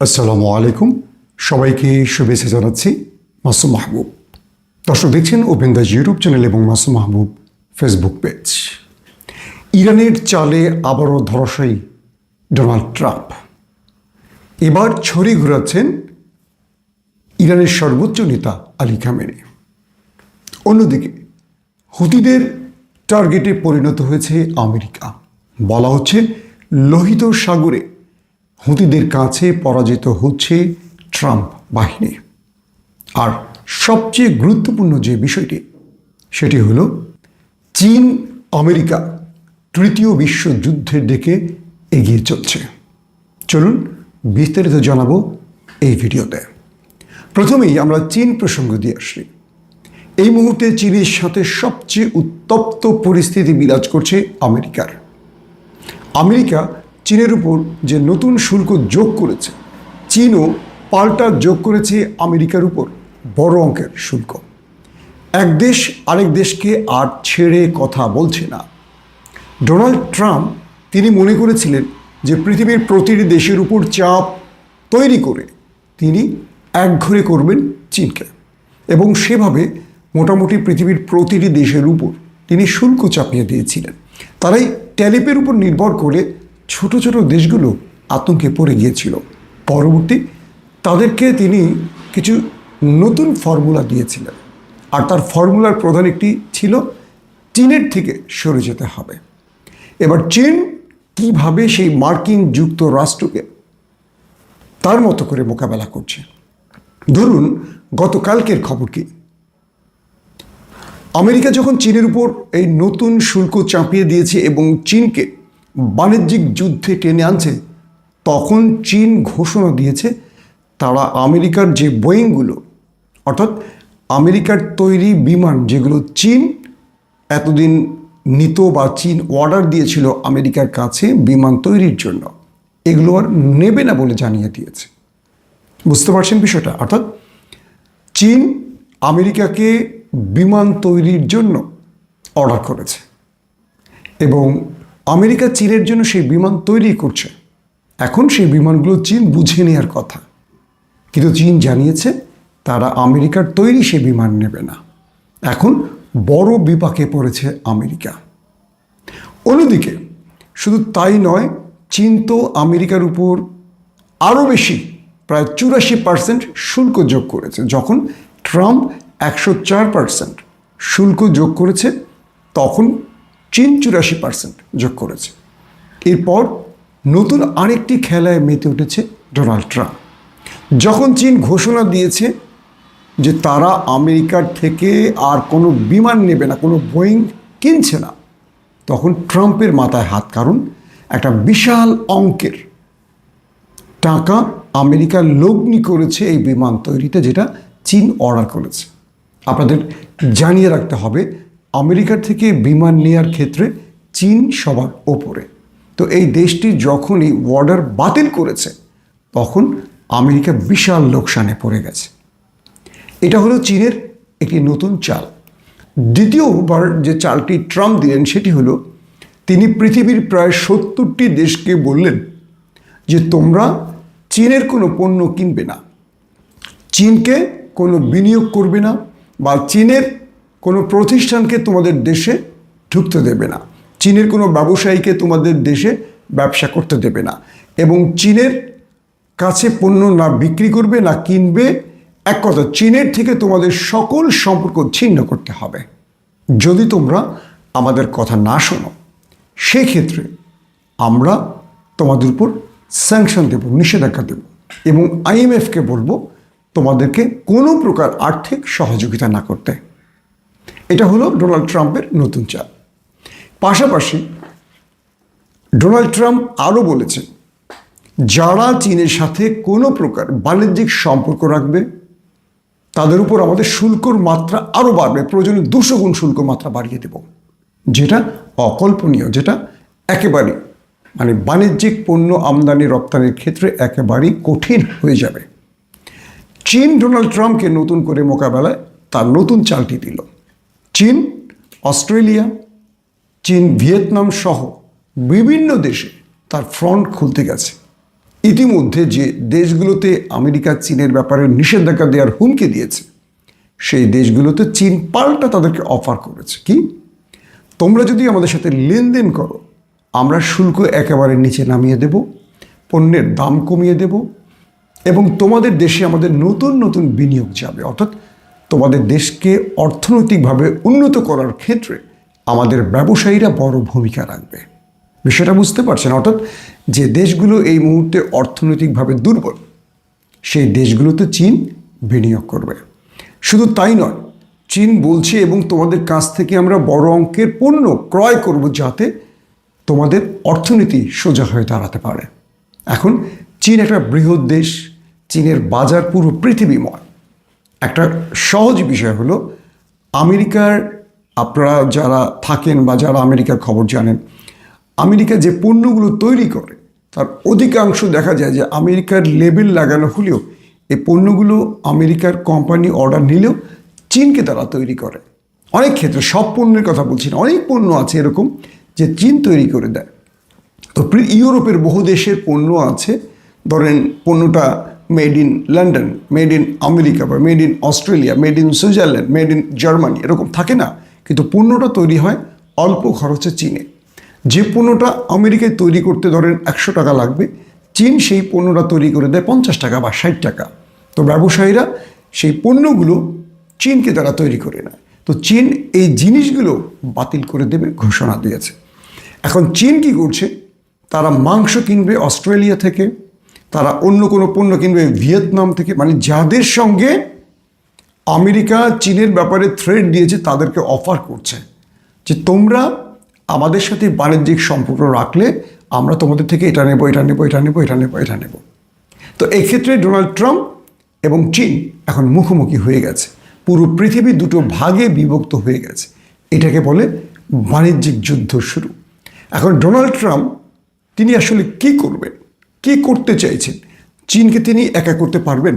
আসসালামু আলাইকুম। সবাইকে শুভেচ্ছা জানাচ্ছি মাসুম মাহবুব। দর্শক দেখছেন ওপেন দ্য ইউটিউব চ্যানেল এবং মাসুম মাহবুব ফেসবুক পেজ ইরানের চালে আবারও ধরাশায়ী ডোনাল্ড ট্রাম্প। এবার ছড়ি ঘুরাচ্ছেন ইরানের সর্বোচ্চ নেতা আলী খামেনি অন্যদিকে, হুতিদের টার্গেটে পরিণত হয়েছে আমেরিকা। বলা হচ্ছে, লোহিত সাগরে হুতিদের কাছে পরাজিত হচ্ছে ট্রাম্প বাহিনী। আর সবচেয়ে গুরুত্বপূর্ণ যে বিষয়টি, সেটি হলো চীন আমেরিকা তৃতীয় বিশ্বযুদ্ধের দিকে এগিয়ে চলছে। চলুন বিস্তারিত জানাব এই ভিডিওতে। প্রথমেই আমরা চীন প্রসঙ্গ দিয়ে আসি। এই মুহূর্তে চীনের সাথে সবচেয়ে উত্তপ্ত পরিস্থিতি বিরাজ করছে আমেরিকার। আমেরিকা চীনের উপর যে নতুন শুল্ক যোগ করেছে, চীনও পাল্টা যোগ করেছে আমেরিকার উপর বড় অঙ্কের শুল্ক। এক দেশ আরেক দেশকে আর ছেড়ে কথা বলছে না। ডোনাল্ড ট্রাম্প, তিনি মনে করেছিলেন যে পৃথিবীর প্রতিটি দেশের উপর চাপ তৈরি করে তিনি একঘরে করবেন চীনকে এবং সেভাবে মোটামুটি পৃথিবীর প্রতিটি দেশের উপর তিনি শুল্ক চাপিয়ে দিয়েছিলেন। তারাই ট্যারিফের উপর নির্ভর করে ছোট ছোট দেশগুলো আতঙ্কে পড়ে গিয়েছিল। পরবর্তী তাদেরকে তিনি কিছু নতুন ফর্মুলা দিয়েছিলেন। আর তার ফর্মুলার প্রধান একটি ছিল চীনের থেকে সরে যেতে হবে। এবার চীন কীভাবে সেই মার্কিন যুক্তরাষ্ট্রকে তার মতো করে মোকাবেলা করছে? ধরুন, গতকালকের খবর কি? আমেরিকা যখন চীনের উপর এই নতুন শুল্ক চাপিয়ে দিয়েছে এবং চীনকে বাণিজ্যিক যুদ্ধে টেনে আনছে। তখন চীন ঘোষণা দিয়েছে তারা আমেরিকার যে বোয়িংগুলো, অর্থাৎ আমেরিকার তৈরি বিমান যেগুলো চীন এতদিন নিত বা চীন অর্ডার দিয়েছিল আমেরিকার কাছে বিমান তৈরির জন্য, এগুলো আর নেবে না বলে জানিয়ে দিয়েছে। বুঝতে পারছেন বিষয়টা? অর্থাৎ চীন আমেরিকাকে বিমান তৈরির জন্য অর্ডার করেছে এবং আমেরিকা চীনের জন্য সেই বিমান তৈরি করছে। এখন সেই বিমানগুলো চীন বুঝে নেওয়ার কথা। কিন্তু চীন জানিয়েছে তারা আমেরিকার তৈরি সে বিমান নেবে না। এখন বড় বিপাকে পড়েছে আমেরিকা। অন্যদিকে, শুধু তাই নয়, চীন তো আমেরিকার উপর আরও বেশি, প্রায় চুরাশি পার্সেন্ট শুল্ক যোগ করেছে। যখন ট্রাম্প একশো চার পার্সেন্ট শুল্ক যোগ করেছে, তখন চীন চুরাশি পার্সেন্ট যোগ করেছে। এরপর নতুন আরেকটি খেলায় মেতে উঠেছে ডোনাল্ড ট্রাম্প। যখন চীন ঘোষণা দিয়েছে যে তারা আমেরিকার থেকে আর কোনো বিমান নেবে না, কোনো বোয়িং কিনছে না, তখন ট্রাম্পের মাথায় হাত কারণ একটা বিশাল অঙ্কের টাকা আমেরিকা লগ্নি করেছে এই বিমান তৈরিতে, যেটা চীন অর্ডার করেছে। আপনাদের জানিয়ে রাখতে হবে আমেরিকার থেকে বিমান নেওয়ার ক্ষেত্রে চীন সবার ওপরে। তো এই দেশটি যখন এই অর্ডার বাতিল করেছে, তখন আমেরিকা বিশাল লোকসানে পড়ে গেছে। এটা হলো চীনের একটি নতুন চাল। দ্বিতীয়বার যে চালটি ট্রাম্প দিলেন সেটি হলো, তিনি পৃথিবীর প্রায় সত্তরটি দেশকে বললেন যে, তোমরা চীনের কোনো পণ্য কিনবে না। চীনকে কোনো বিনিয়োগ করবে না বা চীনের কোনো প্রতিষ্ঠানকে তোমাদের দেশে ঢুকতে দেবে না। চীনের কোনো ব্যবসায়ীকে তোমাদের দেশে ব্যবসা করতে দেবে না। এবং চীনের কাছে পণ্য না বিক্রি করবে, না কিনবে, এক কথা, চীনের থেকে তোমাদের সকল সম্পর্ক ছিন্ন করতে হবে। যদি তোমরা আমাদের কথা না শোনো, সেক্ষেত্রে আমরা তোমাদের উপর স্যাংশন দেব, নিষেধাজ্ঞা দেব এবং আইএমএফকে বলব তোমাদেরকে কোনো প্রকার আর্থিক সহযোগিতা না করতে। এটা হলো ডোনাল্ড ট্রাম্পের নতুন চাল। পাশাপাশি ডোনাল্ড ট্রাম্প আরও বলেছেন, যারা চীনের সাথে কোনো প্রকার বাণিজ্যিক সম্পর্ক রাখবে, তাদের উপর আমাদের শুল্কর মাত্রা আরও বাড়বে, প্রয়োজনে দুশো গুণ শুল্ক মাত্রা বাড়িয়ে দেব। যেটা অকল্পনীয়, যেটা একেবারে মানে বাণিজ্যিক পণ্য আমদানি রপ্তানির ক্ষেত্রে একেবারেই কঠিন হয়ে যাবে। চীন ডোনাল্ড ট্রাম্পকে নতুন করে মোকাবেলায় তার নতুন চালটি দিল। চীন, অস্ট্রেলিয়া, চীন, ভিয়েতনাম সহ বিভিন্ন দেশে তার ফ্রন্ট খুলতে গেছে। ইতিমধ্যে যে দেশগুলোতে আমেরিকা চীনের ব্যাপারে নিষেধাজ্ঞা দেওয়ার হুমকি দিয়েছে, সেই দেশগুলোতে চীন পাল্টা তাদেরকে অফার করেছে। কি? তোমরা যদি আমাদের সাথে লেনদেন করো, আমরা শুল্ক একেবারে নিচে নামিয়ে দেব, পণ্যের দাম কমিয়ে দেব এবং তোমাদের দেশে আমাদের নতুন নতুন বিনিয়োগ যাবে। অর্থাৎ তোমাদের দেশকে অর্থনৈতিকভাবে উন্নত করার ক্ষেত্রে আমাদের ব্যবসায়ীরা বড় ভূমিকা রাখবে। বিষয়টা বুঝতে পারছেন? অর্থাৎ যে দেশগুলো এই মুহূর্তে অর্থনৈতিকভাবে দুর্বল, সেই দেশগুলোতে চীন বিনিয়োগ করবে। শুধু তাই নয়, চীন বলছে এবং তোমাদের কাছ থেকে আমরা বড় অঙ্কের পণ্য ক্রয় করব যাতে তোমাদের অর্থনীতি সোজা হয়ে দাঁড়াতে পারে। এখন চীন একটা বৃহৎ দেশ, চীনের বাজার পুরো পৃথিবীময়। একটা সহজ বিষয় হলো, আমেরিকার আপনারা যারা থাকেন বা যারা আমেরিকার খবর জানেন, আমেরিকা যে পণ্যগুলো তৈরি করে, তার অধিকাংশ দেখা যায় যে আমেরিকার লেবেল লাগানো হলেও এই পণ্যগুলো আমেরিকার কোম্পানি অর্ডার নিলেও চীনকে তারা তৈরি করে। অনেক ক্ষেত্রে সব পণ্যের কথা বলছি না, অনেক পণ্য আছে এরকম যে চীন তৈরি করে দেয়। তো ইউরোপের বহু দেশের পণ্য আছে, ধরেন পণ্যটা made in London made in America বা made in Australia made in Switzerland made in Germany এরকম থাকে না। কিন্তু পণ্যটা তৈরি হয় অল্প খরচে চীনে। যে পণ্যটা আমেরিকায় তৈরি করতে ধরেন একশো টাকা লাগবে, চীন সেই পণ্যটা তৈরি করে দেয় পঞ্চাশ টাকা বা ষাট টাকা। তো ব্যবসায়ীরা সেই পণ্যগুলো চীনকে তারা তৈরি করে নেয়। তো চীন এই জিনিসগুলো বাতিল করে দেবে, ঘোষণা দিয়েছে। এখন চীন কি করছে? তারা মাংস কিনবে অস্ট্রেলিয়া থেকে তারা অন্য কোনো পণ্য কিনবে। ভিয়েতনাম থেকে মানে যাদের সঙ্গে আমেরিকা, চীনের ব্যাপারে থ্রেড দিয়েছে, তাদেরকে অফার করছে যে তোমরা আমাদের সাথে বাণিজ্যিক সম্পর্ক রাখলে, আমরা তোমাদের থেকে এটা নেব এটা নেব এটা নেব এটা নেব এটা নেব। তো এক্ষেত্রে ডোনাল্ড ট্রাম্প এবং চীন এখন মুখোমুখি হয়ে গেছে। পুরো পৃথিবী দুটো ভাগে বিভক্ত হয়ে গেছে। এটাকে বলে বাণিজ্যিক যুদ্ধ শুরু। এখন ডোনাল্ড ট্রাম্প, তিনি আসলে কি করবেন? কি করতে চাইছেন? চীনকে তিনি একা করতে পারবেন?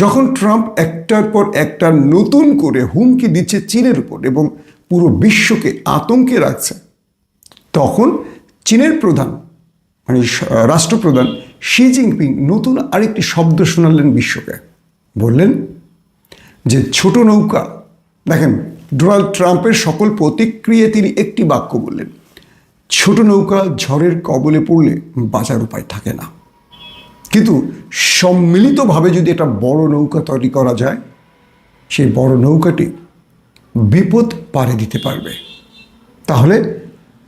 যখন ট্রাম্প একটার পর একটা নতুন করে হুমকি দিচ্ছে চীনের উপর এবং পুরো বিশ্বকে আতঙ্কে রাখছে, তখন চীনের প্রধান মানে রাষ্ট্রপ্রধান শি জিনপিং নতুন আরেকটি শব্দ শোনালেন বিশ্বকে। বললেন যে, ছোট নৌকা। দেখেন, ডোনাল্ড ট্রাম্পের সকল প্রতিক্রিয়ায় তিনি একটি বাক্য বললেন। ছোট নৌকা ঝড়ের কবলে পড়লে বাঁচার উপায় থাকে না। কিন্তু সম্মিলিতভাবে যদি একটা বড় নৌকা তৈরি করা যায়, সেই বড় নৌকাটি বিপদ পারে দিতে পারবে। তাহলে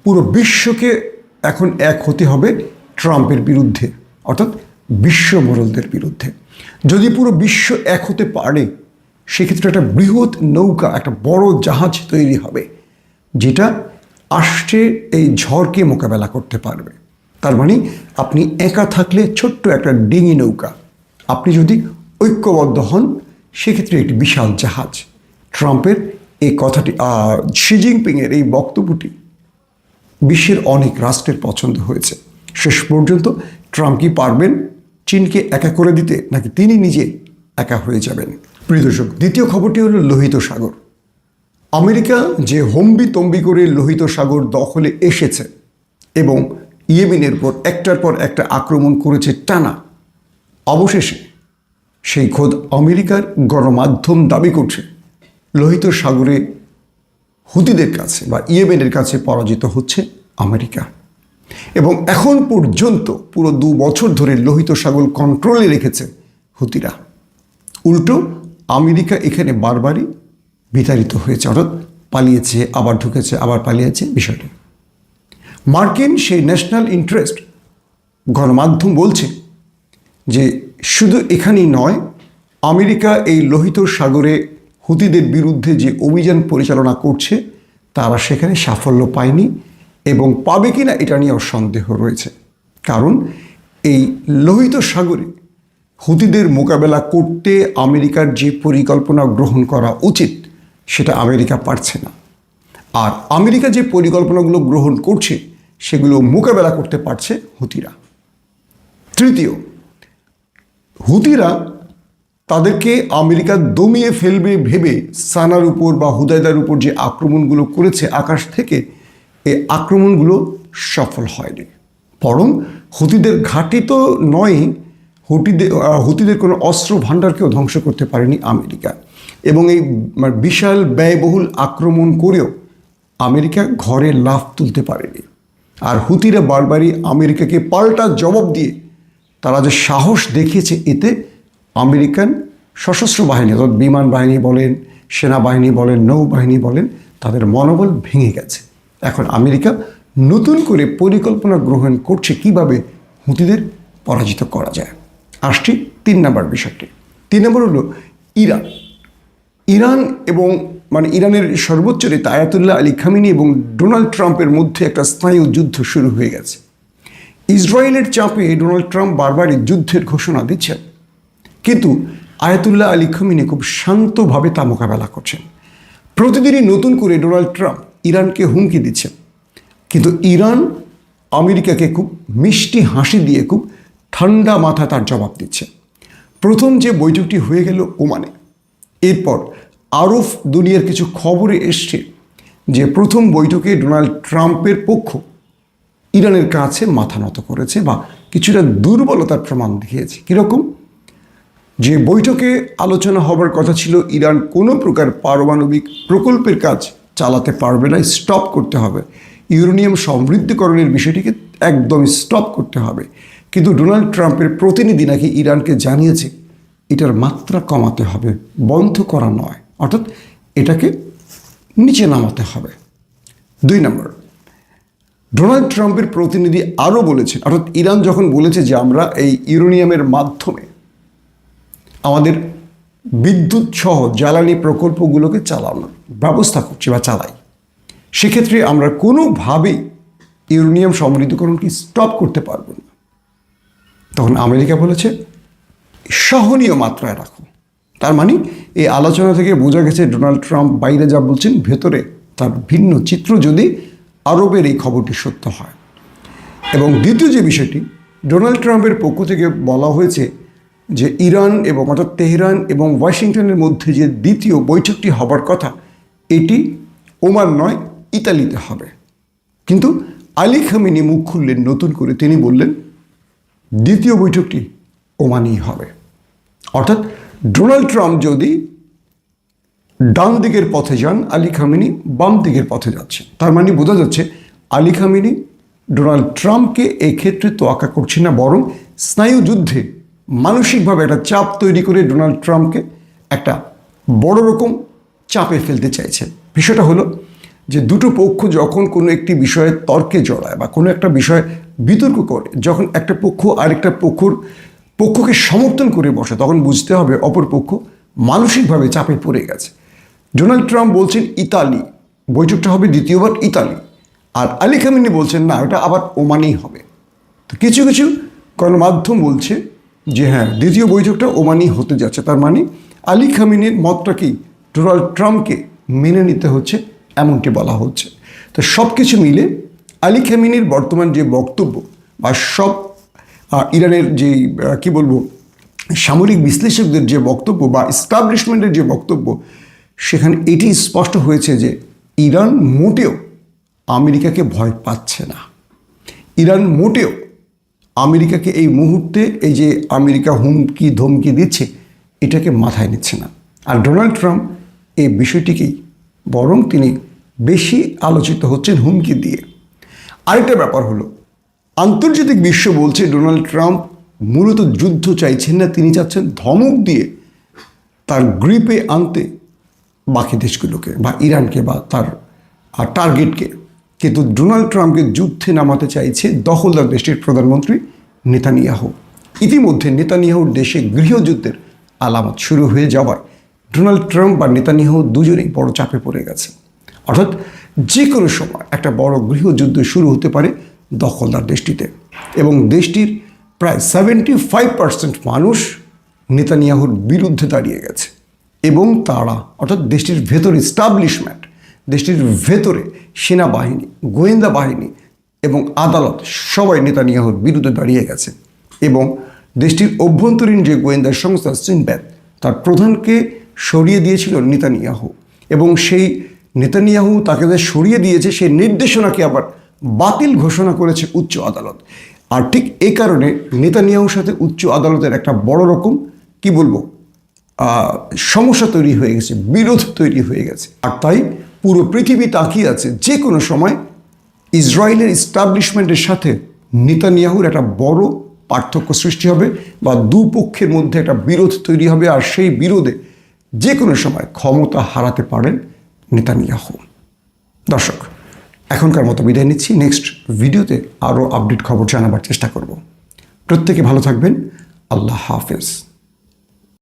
পুরো বিশ্বকে এখন এক হতে হবে ট্রাম্পের বিরুদ্ধে, অর্থাৎ বিশ্ব মোড়লদের বিরুদ্ধে। যদি পুরো বিশ্ব এক হতে পারে, সেক্ষেত্রে একটা বৃহৎ নৌকা, একটা বড় জাহাজ তৈরি হবে, যেটা আসছে, এই ঝড়কে মোকাবেলা করতে পারবে। তার মানে আপনি একা থাকলে ছোট্ট একটা ডিঙি নৌকা। আপনি যদি ঐক্যবদ্ধ হন, সেক্ষেত্রে একটি বিশাল জাহাজ। ট্রাম্পের এই কথাটি শি জিনপিংয়ের এই বক্তব্যটি বিশ্বের অনেক রাষ্ট্রের পছন্দ হয়েছে। শেষ পর্যন্ত ট্রাম্প কি পারবেন চীনকে একা করে দিতে, নাকি তিনি নিজে একা হয়ে যাবেন? প্রিয় দর্শক, দ্বিতীয় খবরটি হলো লোহিত সাগর। আমেরিকা যে হম্বি তম্বি করে লোহিত সাগর দখলে এসেছে এবং ইয়েমেনের পর একটার পর একটা আক্রমণ করেছে টানা, অবশেষে সেই খোদ আমেরিকার গণমাধ্যম দাবি করছে, লোহিত সাগরে হুতিদের কাছে বা ইয়েমেনের কাছে পরাজিত হচ্ছে আমেরিকা। এবং এখন পর্যন্ত পুরো দু বছর ধরে লোহিত সাগর কন্ট্রোলে রেখেছে হুতিরা। উল্টো আমেরিকা এখানে বারবারই বিতাড়িত হয়েছে, অর্থাৎ পালিয়েছে, আবার ঢুকেছে, আবার পালিয়েছে বিষয়টি। মার্কিন সেই ন্যাশনাল ইন্টারেস্ট গণমাধ্যম বলছে যে শুধু এখানেই নয়, আমেরিকা এই লোহিত সাগরে হুতিদের বিরুদ্ধে যে অভিযান পরিচালনা করছে, তারা সেখানে সাফল্য পায়নি এবং পাবে কিনা এটা নিয়েও সন্দেহ রয়েছে। কারণ এই লোহিত সাগরে হুতিদের মোকাবেলা করতে আমেরিকার যে পরিকল্পনা গ্রহণ করা উচিত সেটা আমেরিকা পারছে না। আর আমেরিকা যে পরিকল্পনাগুলো গ্রহণ করছে সেগুলো মোকাবেলা করতে পারছে হুতিরা। তৃতীয় হুতিরা তাদেরকে আমেরিকা দমিয়ে ফেলবে ভেবে সানার উপর বা হুদায়দার উপর যে আক্রমণগুলো করেছে আকাশ থেকে এই আক্রমণগুলো সফল হয়নি। বরং হুতিদের ঘাঁটি তো নয় হুতিদের আহ, হুতিদের কোনো অস্ত্র ভাণ্ডারকেও ধ্বংস করতে পারেনি আমেরিকা। এবং এই মানে বিশাল ব্যয়বহুল আক্রমণ করেও আমেরিকা ঘরে লাভ তুলতে পারেনি। আর হুতিরা বারবারই আমেরিকাকে পাল্টা জবাব দিয়ে তারা যে সাহস দেখিয়েছে, এতে আমেরিকান সশস্ত্র বাহিনী অর্থাৎ বিমান বাহিনী বলেন, সেনাবাহিনী বলেন, নৌবাহিনী বলেন, তাদের মনোবল ভেঙে গেছে। এখন আমেরিকা নতুন করে পরিকল্পনা গ্রহণ করছে কীভাবে হুতিদের পরাজিত করা যায়। আসছি তিন নম্বর বিষয়টি। তিন নম্বর হলো ইরান। ইরান এবং মানে ইরানের সর্বোচ্চ নেতা আয়াতুল্লাহ আলী খামিনি এবং ডোনাল্ড ট্রাম্পের মধ্যে একটা স্নায়ু যুদ্ধ শুরু হয়ে গেছে। ইসরায়েলের চাপে ডোনাল্ড ট্রাম্প বারবারই যুদ্ধের ঘোষণা দিচ্ছেন। কিন্তু আয়াতুল্লাহ আলী খামিনি খুব শান্তভাবে তা মোকাবেলা করছেন। প্রতিদিনই নতুন করে ডোনাল্ড ট্রাম্প ইরানকে হুমকি দিচ্ছেন। কিন্তু ইরান আমেরিকাকে খুব মিষ্টি হাসি দিয়ে খুব ঠান্ডা মাথা তার জবাব দিচ্ছে। প্রথম যে বৈঠকটি হয়ে গেল ওমানে এরপর আরব দুনিয়ার কিছু খবরে এসছে যে প্রথম বৈঠকে ডোনাল্ড ট্রাম্পের পক্ষ ইরানের কাছে মাথা নত করেছে বা কিছুটা দুর্বলতার প্রমাণ দেখিয়েছে। কীরকম? যে বৈঠকে আলোচনা হবার কথা ছিল, ইরান কোনো প্রকার পারমাণবিক প্রকল্পের কাজ চালাতে পারবে না স্টপ করতে হবে। ইউরেনিয়াম সমৃদ্ধকরণের বিষয়টিকে একদম স্টপ করতে হবে। কিন্তু ডোনাল্ড ট্রাম্পের প্রতিনিধি নাকি ইরানকে জানিয়েছে? এটার মাত্রা কমাতে হবে, বন্ধ করা নয়। অর্থাৎ এটাকে নিচে নামাতে হবে। দুই নম্বর, ডোনাল্ড ট্রাম্পের প্রতিনিধি আরও বলেছেন, অর্থাৎ ইরান যখন বলেছে যে আমরা এই ইউরেনিয়ামের মাধ্যমে আমাদের বিদ্যুৎ সহ জ্বালানি প্রকল্পগুলোকে চালানোর ব্যবস্থা করছি বা চালাই, সেক্ষেত্রে আমরা কোনোভাবেই ইউরেনিয়াম সমৃদ্ধকরণকে স্টপ করতে পারব না। তখন আমেরিকা বলেছে সহনীয় মাত্রায় রাখো তার মানে এই আলোচনা থেকে বোঝা গেছে ডোনাল্ড ট্রাম্প বাইরে যা বলছেন, ভেতরে তার ভিন্ন চিত্র যদি আরবের এই খবরটি সত্য হয়। এবং দ্বিতীয় যে বিষয়টি, ডোনাল্ড ট্রাম্পের পক্ষ থেকে বলা হয়েছে যে ইরান এবং অর্থাৎ তেহরান এবং ওয়াশিংটনের মধ্যে যে দ্বিতীয় বৈঠকটি হবার কথা, এটি ওমান নয়, ইতালিতে হবে। কিন্তু আলী খামিনি মুখ খুললেন, নতুন করে তিনি বললেন, দ্বিতীয় বৈঠকটি ওমানেই হবে। অর্থাৎ ডোনাল্ড ট্রাম্প যদি ডান দিকের পথে যান, আলী খামিনি বাম দিকের পথে যাচ্ছে। তার মানে বোঝা যাচ্ছে আলী খামিনি ডোনাল্ড ট্রাম্পকে এই ক্ষেত্রে তোয়াক্কা করছে না, বরং স্নায়ু যুদ্ধে মানসিকভাবে একটা চাপ তৈরি করে ডোনাল্ড ট্রাম্পকে একটা বড় রকম চাপে ফেলতে চাইছেন বিষয়টা হলো যে দুটো পক্ষ যখন কোনো একটি বিষয়ে তর্কে জড়ায় বা কোনো একটা বিষয়ে বিতর্ক করে, যখন একটা পক্ষ আরেকটা পক্ষর পক্ষকে সমর্থন করে বসে, তখন বুঝতে হবে অপর পক্ষ মানসিকভাবে চাপে পড়ে গেছে। ডোনাল্ড ট্রাম্প বলছেন ইতালি, বৈঠকটা হবে দ্বিতীয়বার ইতালি। আর আলী খামিনি বলছেন, না, ওটা আবার ওমানেই হবে। তো কিছু কিছু গণমাধ্যম বলছে যে হ্যাঁ দ্বিতীয় বৈঠকটা ওমানেই হতে যাচ্ছে। তার মানে আলী খামিনের মতটাকেই ডোনাল্ড ট্রাম্পকে মেনে নিতে হচ্ছে, এমনটি বলা হচ্ছে। তো সব কিছু মিলে আলী খামিনির বর্তমান যে বক্তব্য বা সব ইরানের যে কি বলব, সামরিক বিশ্লেষকদের যে বক্তব্য বা এস্টাবলিশমেন্টের যে বক্তব্য, সেখানে এটি স্পষ্ট হয়েছে যে ইরান মোটেও আমেরিকাকে ভয় পাচ্ছে না। ইরান মোটেও আমেরিকাকে এই মুহূর্তে এই যে আমেরিকা হুমকি, ধমকি দিচ্ছে, এটাকে মাথায় নিচ্ছে না। আর ডোনাল্ড ট্রাম্প এই বিষয়টিকেই বরং তিনি বেশি আলোচিত হচ্ছেন হুমকি দিয়ে। আরেকটা ব্যাপার হলো আন্তর্জাতিক বিশ্ব বলছে ডোনাল্ড ট্রাম্প মূলত যুদ্ধ চাইছেন না, তিনি চাচ্ছেন ধমক দিয়ে তার গ্রিপে আনতে বাকি দেশগুলোকে বা ইরানকে বা তার টার্গেটকে কিন্তু ডোনাল্ড ট্রাম্পকে যুদ্ধে নামাতে চাইছে দখলদার দেশটির প্রধানমন্ত্রী নেতানিয়াহু। ইতিমধ্যে নেতানিয়াহুর দেশে গৃহযুদ্ধের আলামত শুরু হয়ে যাওয়ায় ডোনাল্ড ট্রাম্প বা নেতানিয়াহু দুজনেই বড় চাপে পড়ে গেছে। অর্থাৎ যে কোনো সময় একটা বড় গৃহযুদ্ধ শুরু হতে পারে দখলদার দেশটিতে। এবং দেশটির প্রায় সেভেন্টি ফাইভ পার্সেন্ট মানুষ নেতানিয়াহুর বিরুদ্ধে দাঁড়িয়ে গেছে। এবং তারা, অর্থাৎ দেশটির ভেতর ইস্টাবলিশমেন্ট দেশটির ভেতরে সেনাবাহিনী, গোয়েন্দা বাহিনী এবং আদালত সবাই নেতানিয়াহুর বিরুদ্ধে দাঁড়িয়ে গেছে। এবং দেশটির অভ্যন্তরীণ যে গোয়েন্দা সংস্থা সিনব্যাদ, তার প্রধানকে সরিয়ে দিয়েছিল নেতানিয়াহু। এবং সেই নেতানিয়াহু তাকে যে সরিয়ে দিয়েছে, সেই নির্দেশনাকে আবার বাতিল ঘোষণা করেছে উচ্চ আদালত। আর ঠিক এই কারণে নেতানিয়াহুর সাথে উচ্চ আদালতের একটা বড় রকম, কি বলব সমস্যা তৈরি হয়ে গেছে, বিরোধ তৈরি হয়ে গেছে। আর তাই পুরো পৃথিবী তাকিয়ে আছে যে কোনো সময় ইসরায়েলের ইস্টাবলিশমেন্টের সাথে নেতানিয়াহুর একটা বড় পার্থক্য সৃষ্টি হবে বা দুপক্ষের মধ্যে একটা বিরোধ তৈরি হবে, আর সেই বিরোধে যে কোনো সময় ক্ষমতা হারাতে পারেন নেতানিয়াহু। দর্শক এখনকার মতো বিদায় নিচ্ছি। নেক্সট ভিডিওতে আরও আপডেট খবর জানাবার চেষ্টা করব। প্রত্যেকে ভালো থাকবেন। আল্লাহ হাফেজ।